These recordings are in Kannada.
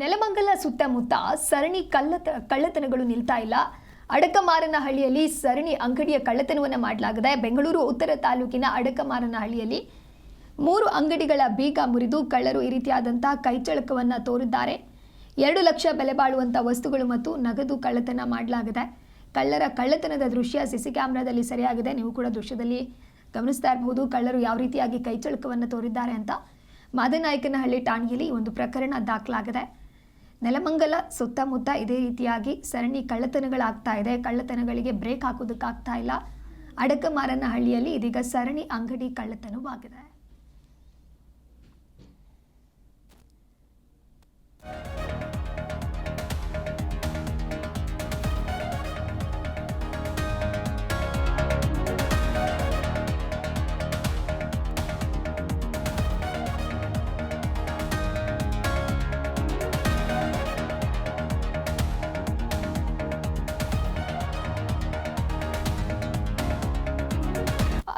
ನೆಲಮಂಗಲ ಸುತ್ತಮುತ್ತ ಸರಣಿ ಕಳ್ಳತ, ಕಳ್ಳತನಗಳು ನಿಲ್ತಾ ಇಲ್ಲ. ಅಡಕಮಾರನಹಳ್ಳಿಯಲ್ಲಿ ಸರಣಿ ಅಂಗಡಿಯ ಕಳ್ಳತನವನ್ನು ಮಾಡಲಾಗಿದೆ ಬೆಂಗಳೂರು ಉತ್ತರ ತಾಲೂಕಿನ ಅಡಕಮಾರನಹಳ್ಳಿಯಲ್ಲಿ ಮೂರು ಅಂಗಡಿಗಳ ಬೀಗ ಮುರಿದು ಕಳ್ಳರು ಈ ರೀತಿಯಾದಂಥ ಕೈಚಳಕವನ್ನು ತೋರಿದ್ದಾರೆ. ಎರಡು ಲಕ್ಷ ಬೆಲೆ ಬಾಳುವಂಥ ವಸ್ತುಗಳು ಮತ್ತು ನಗದು ಕಳ್ಳತನ ಮಾಡಲಾಗಿದೆ ಕಳ್ಳರ ಕಳ್ಳತನದ ದೃಶ್ಯ ಸಿಸಿ ಕ್ಯಾಮ್ರಾದಲ್ಲಿ ಸರಿಯಾಗಿದೆ. ನೀವು ಕೂಡ ದೃಶ್ಯದಲ್ಲಿ ಗಮನಿಸ್ತಾ ಇರಬಹುದು ಕಳ್ಳರು ಯಾವ ರೀತಿಯಾಗಿ ಕೈಚಳಕವನ್ನು ತೋರಿದ್ದಾರೆ ಅಂತ. ಮಾದನಾಯಕನಹಳ್ಳಿ ಠಾಣೆಯಲ್ಲಿ ಒಂದು ಪ್ರಕರಣ ದಾಖಲಾಗಿದೆ. ನೆಲಮಂಗಲ ಸುತ್ತಮುತ್ತ ಇದೇ ರೀತಿಯಾಗಿ ಸರಣಿ ಕಳ್ಳತನಗಳಾಗ್ತಾ ಇದೆ. ಕಳ್ಳತನಗಳಿಗೆ ಬ್ರೇಕ್ ಹಾಕೋದಕ್ಕಾಗ್ತಾ ಇಲ್ಲ. ಅಡಕಮಾರನಹಳ್ಳಿಯಲ್ಲಿ ಇದೀಗ ಸರಣಿ ಅಂಗಡಿ ಕಳ್ಳತನವಾಗಿದೆ.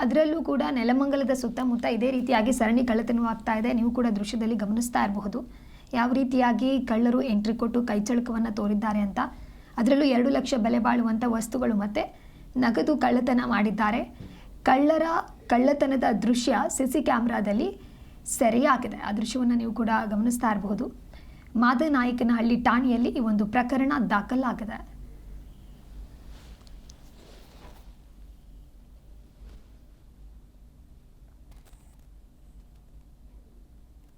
ಅದರಲ್ಲೂ ಕೂಡ ನೆಲಮಂಗಲದ ಸುತ್ತಮುತ್ತ ಇದೇ ರೀತಿಯಾಗಿ ಸರಣಿ ಕಳ್ಳತನವಾಗ್ತಾ ಇದೆ. ನೀವು ಕೂಡ ದೃಶ್ಯದಲ್ಲಿ ಗಮನಿಸ್ತಾ ಇರಬಹುದು. ಯಾವ ರೀತಿಯಾಗಿ ಕಳ್ಳರು ಎಂಟ್ರಿ ಕೊಟ್ಟು ಕೈಚಳಕವನ್ನು ತೋರಿದ್ದಾರೆ ಅಂತ. ಅದರಲ್ಲೂ ಎರಡು ಲಕ್ಷ ಬೆಲೆ ಬಾಳುವಂಥ ವಸ್ತುಗಳು ಮತ್ತು ನಗದು ಕಳ್ಳತನ ಮಾಡಿದ್ದಾರೆ. ಕಳ್ಳರ ಕಳ್ಳತನದ ದೃಶ್ಯ ಸಿ ಸಿ ಕ್ಯಾಮ್ರಾದಲ್ಲಿ ಸೆರೆಯಾಗಿದೆ. ಆ ದೃಶ್ಯವನ್ನು ನೀವು ಕೂಡ ಗಮನಿಸ್ತಾ ಇರಬಹುದು. ಮಾದನಾಯಕನಹಳ್ಳಿ ಠಾಣೆಯಲ್ಲಿ ಈ ಒಂದು ಪ್ರಕರಣ ದಾಖಲಾಗಿದೆ.